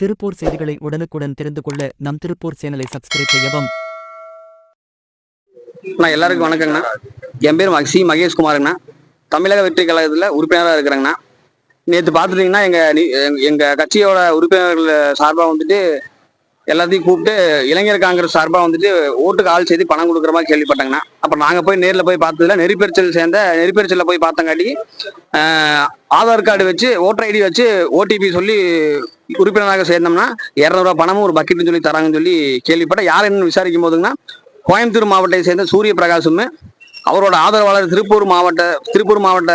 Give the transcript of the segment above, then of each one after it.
திருப்பூர் செய்திகளை உடனுக்குடன் தெரிந்து கொள்ள நம் திருப்பூர் சேனலை சப்ஸ்கிரைப் செய்யவும். அண்ணா எல்லாருக்கும் வணக்கங்கண்ணா. என் பேர் மக்சி மகேஷ்குமாருங்கண்ணா தமிழக வெற்றி கழகத்தில் உறுப்பினராக இருக்கிறேங்கண்ணா. நேற்று பார்த்துட்டிங்கன்னா எங்கள் எங்கள் கட்சியோட உறுப்பினர்கள் சார்பாக வந்துட்டு எல்லாத்தையும் கூப்பிட்டு இளைஞர் காங்கிரஸ் சார்பாக வந்துட்டு ஓட்டுக்கு ஆள் செய்து பணம் கொடுக்குற மாதிரி கேள்விப்பட்டேங்கண்ணா. அப்புறம் நாங்கள் போய் நேரில் போய் பார்த்ததுல நெறிப்பெரிச்சல் சேர்ந்த நெறிப்பெரிச்சலில் போய் பார்த்தங்காட்டி ஆதார் கார்டு வச்சு ஓட்டர் ஐடி வச்சு ஓடிபி சொல்லி உறுப்பினராக சேர்ந்தோம்னா இரநூறுவா பணமும் ஒரு பக்கெட்னு சொல்லி தராங்கன்னு சொல்லி கேள்விப்பட்ட யார் என்னன்னு விசாரிக்கும் போதுங்கன்னா கோயம்புத்தூர் மாவட்டத்தை சேர்ந்த சூரிய பிரகாசும் அவரோட ஆதரவாளர் திருப்பூர் மாவட்ட திருப்பூர் மாவட்ட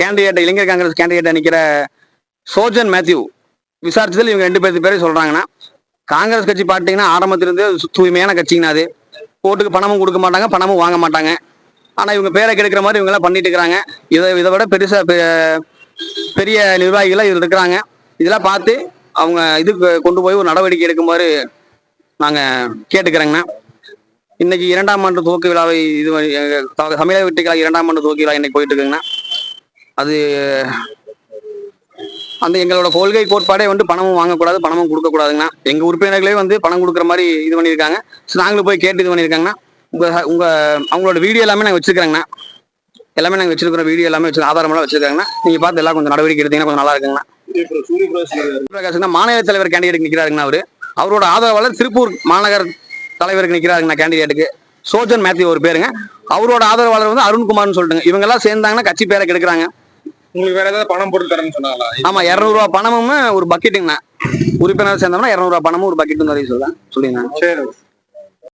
கேண்டிடேட் இளைஞர் காங்கிரஸ் கேண்டிடேட் நிற்கிற சோஜன் மேத்யூ விசாரிச்சதில் இவங்க ரெண்டு பேர்த்து பேரே சொல்கிறாங்கன்னா காங்கிரஸ் கட்சி பார்த்தீங்கன்னா ஆரம்பத்திலிருந்து சு- தூய்மையான கட்சிங்கன்னா அது. ஓட்டுக்கு பணமும் கொடுக்க மாட்டாங்க பணமும் வாங்க மாட்டாங்க. ஆனால் இவங்க பேரை கெடுக்கிற மாதிரி இவங்கெல்லாம் பண்ணிட்டு இருக்கிறாங்க. இதை இதை விட பெருசாக பெ- பெரிய நிர்வாகிகளாக இது இருக்கிறாங்க. இதெல்லாம் பார்த்து அவங்க இதுக்கு கொண்டு போய் ஒரு நடவடிக்கை எடுக்குமாறு நாங்கள் கேட்டுக்கிறேங்கண்ணா. இன்னைக்கு இரண்டாம் ஆண்டு துவக்க விழாவை இது சமையல எங்க தமிழக இரண்டாம் ஆண்டு துவக்க விழா இன்னைக்கு போயிட்டு இருக்குங்கண்ணா அது அந்த எங்களோட கொள்கை கோட்பாடே வந்து பணமும் வாங்கக்கூடாது பணமும் கொடுக்கக்கூடாதுங்கண்ணா. எங்க உறுப்பினர்களே வந்து பணம் கொடுக்குற மாதிரி இது பண்ணியிருக்காங்க. ஸோ நாங்களும் போய் கேட்டு இது பண்ணியிருக்காங்கண்ணா. உங்க உங்க அவங்களோட வீடியோ எல்லாமே நாங்கள் வச்சிருக்கிறேங்கண்ணா எல்லாமே நாங்கள் வச்சிருக்கிற வீடியோ எல்லாமே வச்சு ஆதாரமெல்லாம் வச்சிருக்காங்கண்ணா. நீங்க பார்த்து எல்லாம் கொஞ்சம் நடவடிக்கை எடுத்தீங்கன்னா கொஞ்சம் நல்லா இருக்குங்கண்ணா. பிரகாஷ்னா மாநில தலைவர் கேண்டிடேட் நிற்கிறாருங்கண்ணா அவரு. அவரோட ஆதரவாளர் திருப்பூர் மாநகர் தலைவருக்கு நிற்கிறாருங்கண்ணா கேண்டிடேட்டுக்கு சோஜன் மேத்யூ ஒரு பேருங்க. அவரோட ஆதரவாளர் வந்து அருண்குமார்னு சொல்லிட்டுங்க. இவங்க எல்லாம் சேர்ந்தாங்கன்னா கட்சி பேரை கெடுக்குறாங்க. உங்களுக்கு வேற ஏதாவது பணம் போட்டு தரேன்னு சொன்னாங்களா? ஆமா இரநூறுவா பணமும் ஒரு பக்கெட்டுங்கண்ணா உறுப்பினர் சேர்ந்தோம்னா இரநூறுவா பணமும் ஒரு பக்கெட்டும் தர சொல்ல சொல்லிங்க சரி.